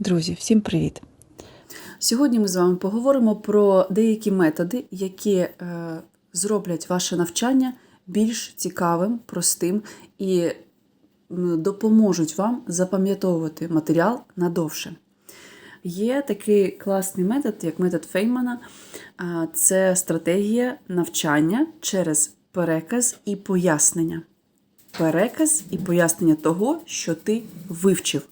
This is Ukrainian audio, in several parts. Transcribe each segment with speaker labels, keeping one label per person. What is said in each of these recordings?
Speaker 1: Друзі, всім привіт! Сьогодні ми з вами поговоримо про деякі методи, які е, зроблять ваше навчання більш цікавим, простим і допоможуть вам запам'ятовувати матеріал надовше. Є такий класний метод, як метод Феймана. А, Це стратегія навчання через переказ і пояснення. Переказ і пояснення того, що ти вивчив.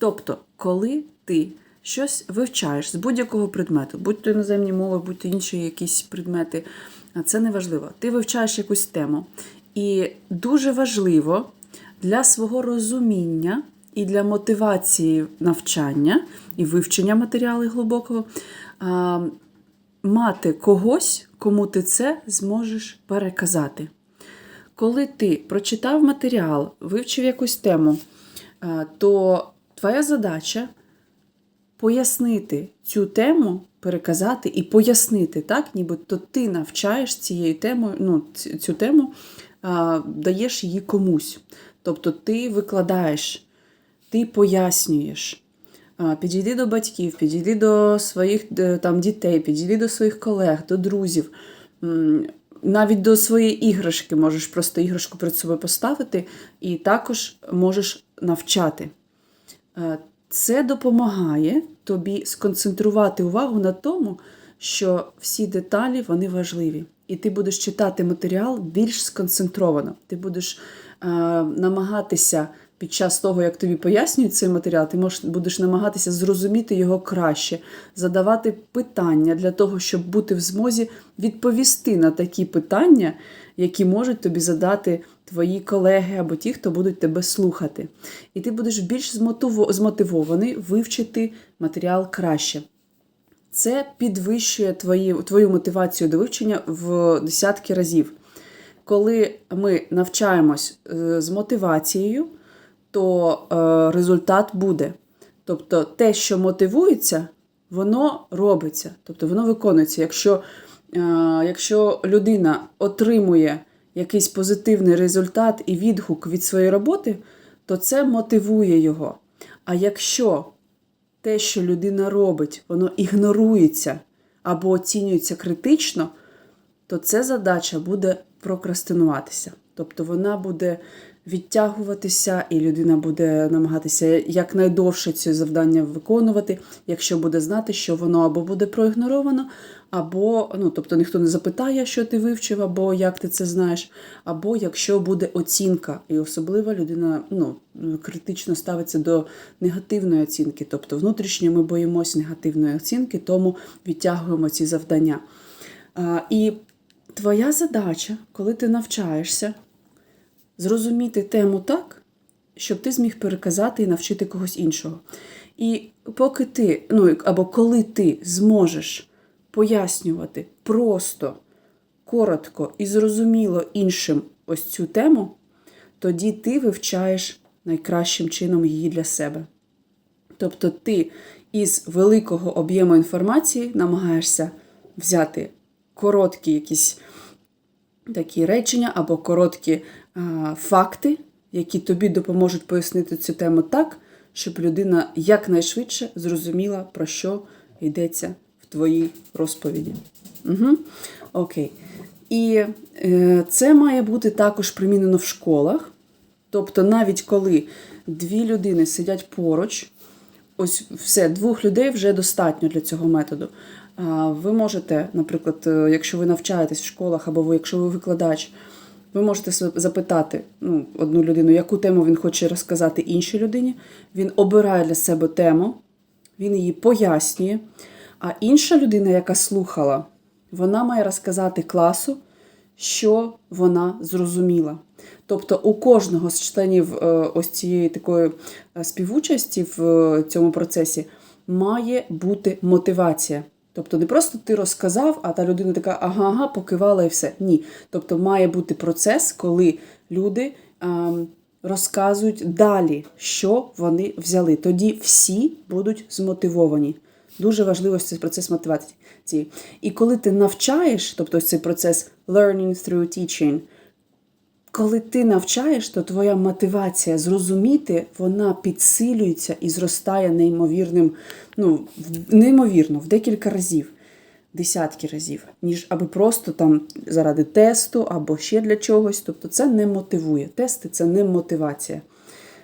Speaker 1: Тобто, коли ти щось вивчаєш з будь-якого предмету, будь то іноземні мови, будь то інші якісь предмети, це не важливо. Ти вивчаєш якусь тему. І дуже важливо для свого розуміння і для мотивації навчання і вивчення матеріалу глибокого мати когось, кому ти це зможеш переказати. Коли ти прочитав матеріал, вивчив якусь тему, то твоя задача пояснити цю тему, переказати і пояснити, так, нібито ти навчаєш цією темою, ну, цю тему, а, даєш її комусь. Тобто ти викладаєш, ти пояснюєш. Підійди до батьків, підійди до своїх е, там, дітей, підійди до своїх колег, до друзів. Навіть до своєї іграшки можеш просто іграшку перед собою поставити, і також можеш навчати. Е, Це допомагає тобі сконцентрувати увагу на тому, що всі деталі вони важливі. І ти будеш читати матеріал більш сконцентровано. Ти будеш е, намагатися під час того, як тобі пояснюють цей матеріал, ти можеш, будеш намагатися зрозуміти його краще, задавати питання для того, щоб бути в змозі відповісти на такі питання, які можуть тобі задати твої колеги або ті, хто будуть тебе слухати. І ти будеш більш змотивований вивчити матеріал краще. Це підвищує твої, твою мотивацію до вивчення в десятки разів. Коли ми навчаємось е, з мотивацією, то е, результат буде. Тобто те, що мотивується, воно робиться, тобто воно виконується. Якщо, е, якщо людина отримує якийсь позитивний результат і відгук від своєї роботи, то це мотивує його. А якщо те, що людина робить, воно ігнорується або оцінюється критично, то ця задача буде прокрастинуватися. Тобто вона буде відтягуватися, і людина буде намагатися якнайдовше це завдання виконувати, якщо буде знати, що воно або буде проігноровано, або ну, тобто ніхто не запитає, що ти вивчив, або як ти це знаєш, або якщо буде оцінка, і особливо людина ну, критично ставиться до негативної оцінки. Тобто внутрішньо ми боїмося негативної оцінки, тому відтягуємо ці завдання. А, І твоя задача, коли ти навчаєшся, зрозуміти тему так, щоб ти зміг переказати і навчити когось іншого. І поки ти, ну або коли ти зможеш пояснювати просто, коротко і зрозуміло іншим ось цю тему, тоді ти вивчаєш найкращим чином її для себе. Тобто ти із великого об'єму інформації намагаєшся взяти короткі якісь такі речення або короткі факти, які тобі допоможуть пояснити цю тему так, щоб людина якнайшвидше зрозуміла, про що йдеться в твоїй розповіді. Угу. Окей. І е, це має бути також примінено в школах. Тобто, навіть коли дві людини сидять поруч, ось все, двох людей вже достатньо для цього методу. Ви можете, наприклад, е, якщо ви навчаєтесь в школах або ви, якщо ви викладач, ви можете запитати ну, одну людину, яку тему він хоче розказати іншій людині. Він обирає для себе тему, він її пояснює. А інша людина, яка слухала, вона має розказати класу, що вона зрозуміла. Тобто у кожного з членів е, ось цієї такої е, співучасті в е, цьому процесі має бути мотивація. Тобто не просто ти розказав, а та людина така ага, ага, покивала і все. Ні. Тобто має бути процес, коли люди ем, розказують далі, що вони взяли. Тоді всі будуть змотивовані. Дуже важливо цей процес мотивації. І коли ти навчаєш, тобто цей процес learning through teaching, коли ти навчаєш, то твоя мотивація зрозуміти, вона підсилюється і зростає неймовірним, ну, неймовірно, в декілька разів, десятки разів, ніж аби просто там заради тесту або ще для чогось. Тобто це не мотивує. Тести це не мотивація.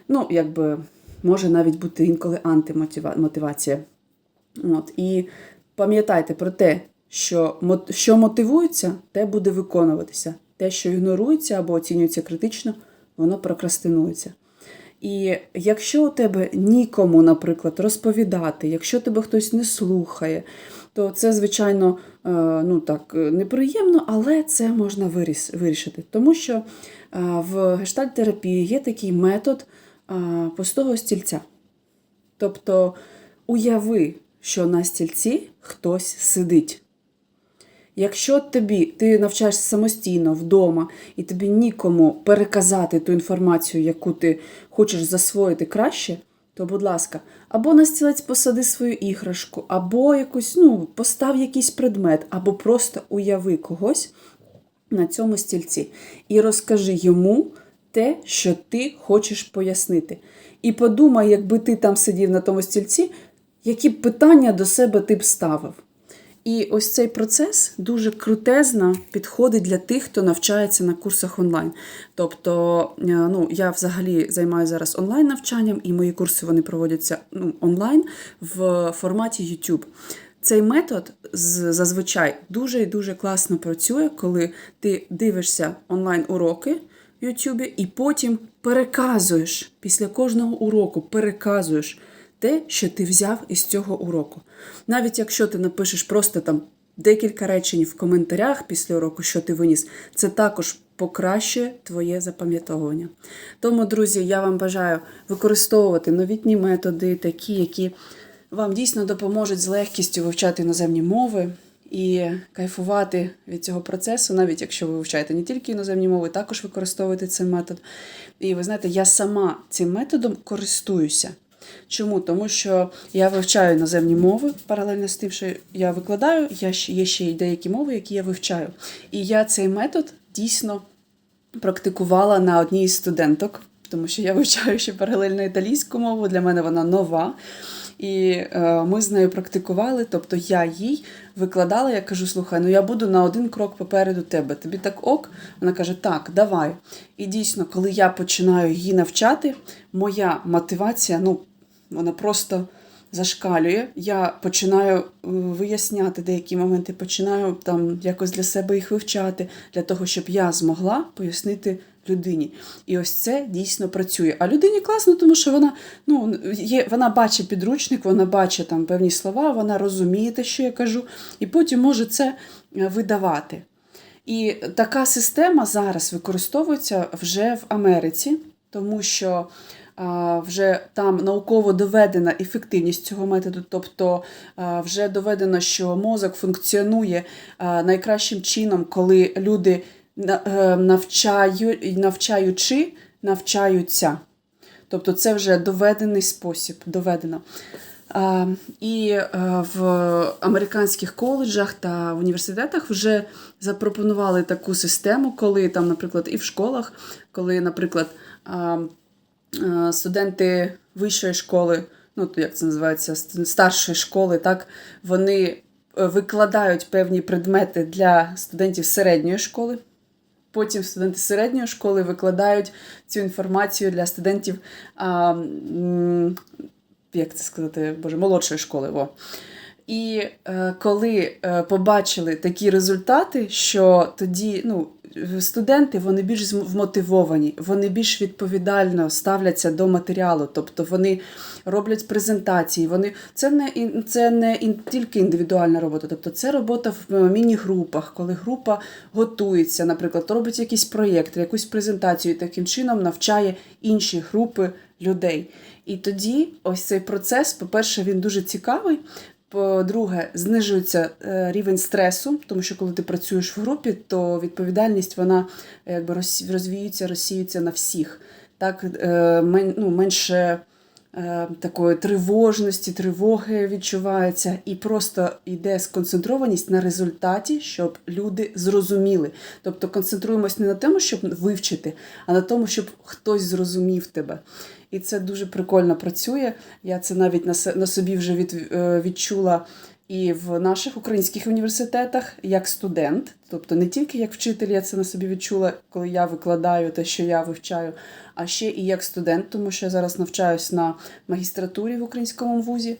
Speaker 1: Ну, якби може навіть бути інколи антимотивація. От. І пам'ятайте про те, що, що мотивується, те буде виконуватися. Те, що ігнорується або оцінюється критично, воно прокрастинується. І якщо у тебе нікому, наприклад, розповідати, якщо тебе хтось не слухає, то це, звичайно, е, ну так, е, неприємно, але це можна вирішити. Тому що е, в гештальт-терапії є такий метод пустого стільця. Тобто уяви, що на стільці хтось сидить. Якщо тобі ти навчаєшся самостійно вдома, і тобі нікому переказати ту інформацію, яку ти хочеш засвоїти краще, то, будь ласка, або на стілець посади свою іграшку, або якусь, ну, постав якийсь предмет, або просто уяви когось на цьому стільці і розкажи йому те, що ти хочеш пояснити. І подумай, якби ти там сидів на тому стільці, які питання до себе ти б ставив. І ось цей процес дуже крутезно підходить для тих, хто навчається на курсах онлайн. Тобто, е, ну, я взагалі займаюся зараз онлайн навчанням, і мої курси вони проводяться ну, онлайн в форматі YouTube. Цей метод зазвичай дуже і дуже класно працює, коли ти дивишся онлайн-уроки в YouTube і потім переказуєш після кожного уроку, переказуєш те, що ти взяв із цього уроку. Навіть якщо ти напишеш просто там декілька речень в коментарях після уроку, що ти виніс, це також покращує твоє запам'ятовування. Тому, друзі, я вам бажаю використовувати новітні методи, такі, які вам дійсно допоможуть з легкістю вивчати іноземні мови і кайфувати від цього процесу, навіть якщо ви вивчаєте не тільки іноземні мови, також використовуєте цей метод. І ви знаєте, я сама цим методом користуюся. Чому? Тому що я вивчаю іноземні мови паралельно з тим, що я викладаю, я є ще й деякі мови, які я вивчаю. І я цей метод дійсно практикувала на одній із студенток, тому що я вивчаю ще паралельно італійську мову, для мене вона нова. І е, ми з нею практикували, тобто я їй викладала, я кажу: слухай, ну я буду на один крок попереду тебе. Тобі так ок? Вона каже, так, давай. І дійсно, коли я починаю її навчати, моя мотивація, ну, вона просто зашкалює. Я починаю е, виясняти деякі моменти, починаю там якось для себе їх вивчати, для того, щоб я змогла пояснити людині. І ось це дійсно працює. А людині класно, тому що вона ну, є, вона бачить підручник, вона бачить там певні слова, вона розуміє те, що я кажу, і потім може це е, видавати. І така система зараз використовується вже в Америці, тому що вже там науково доведена ефективність цього методу, тобто вже доведено, що мозок функціонує найкращим чином, коли люди е, навчаючи, навчаються. Тобто це вже доведений спосіб, доведено. І е, в американських коледжах та університетах вже запропонували таку систему, коли там, наприклад, і в школах, коли, наприклад, студенти вищої школи, ну як це називається, старшої школи, так, вони е, викладають певні предмети для студентів середньої школи. Потім студенти середньої школи викладають цю інформацію для студентів, а, як це сказати, боже, молодшої школи. Во. І е, коли е, побачили такі результати, що тоді ну, студенти вони більш вмотивовані, вони більш відповідально ставляться до матеріалу, тобто вони роблять презентації. Вони це не це не тільки індивідуальна робота, тобто це робота в е, міні-групах, коли група готується, наприклад, робить якийсь проєкт, якусь презентацію, і таким чином навчає інші групи людей. І тоді ось цей процес, по-перше, він дуже цікавий. По-друге, знижується е, рівень стресу, тому що коли ти працюєш в групі, то відповідальність вона е, якби роз- розвіюється, розсіюється на всіх. Так, е, ну, менше такої тривожності, тривоги відчувається, і просто йде сконцентрованість на результаті, щоб люди зрозуміли. Тобто концентруємось не на тому, щоб вивчити, а на тому, щоб хтось зрозумів тебе. І це дуже прикольно працює. Я це навіть на собі вже від, е, відчула і в наших українських університетах як студент, тобто не тільки як вчитель, я це на собі відчула, коли я викладаю те, що я вивчаю, а ще і як студент, тому що я зараз навчаюсь на магістратурі в українському вузі.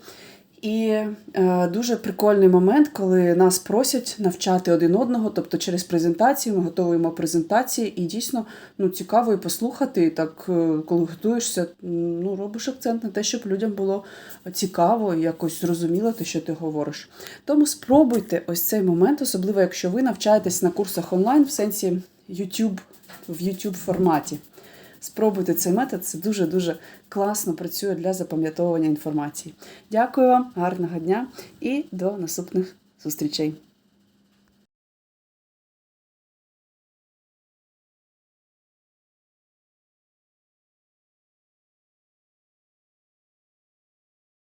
Speaker 1: І е, дуже прикольний момент, коли нас просять навчати один одного, тобто через презентацію ми готуємо презентації, і дійсно ну, цікаво і послухати. І так, е, коли готуєшся, ну, робиш акцент на те, щоб людям було цікаво і якось зрозуміло те, що ти говориш. Тому спробуйте ось цей момент, особливо якщо ви навчаєтесь на курсах онлайн в сенсі YouTube, в YouTube форматі. Спробуйте цей метод, це дуже-дуже класно працює для запам'ятовування інформації. Дякую вам, гарного дня і до наступних зустрічей!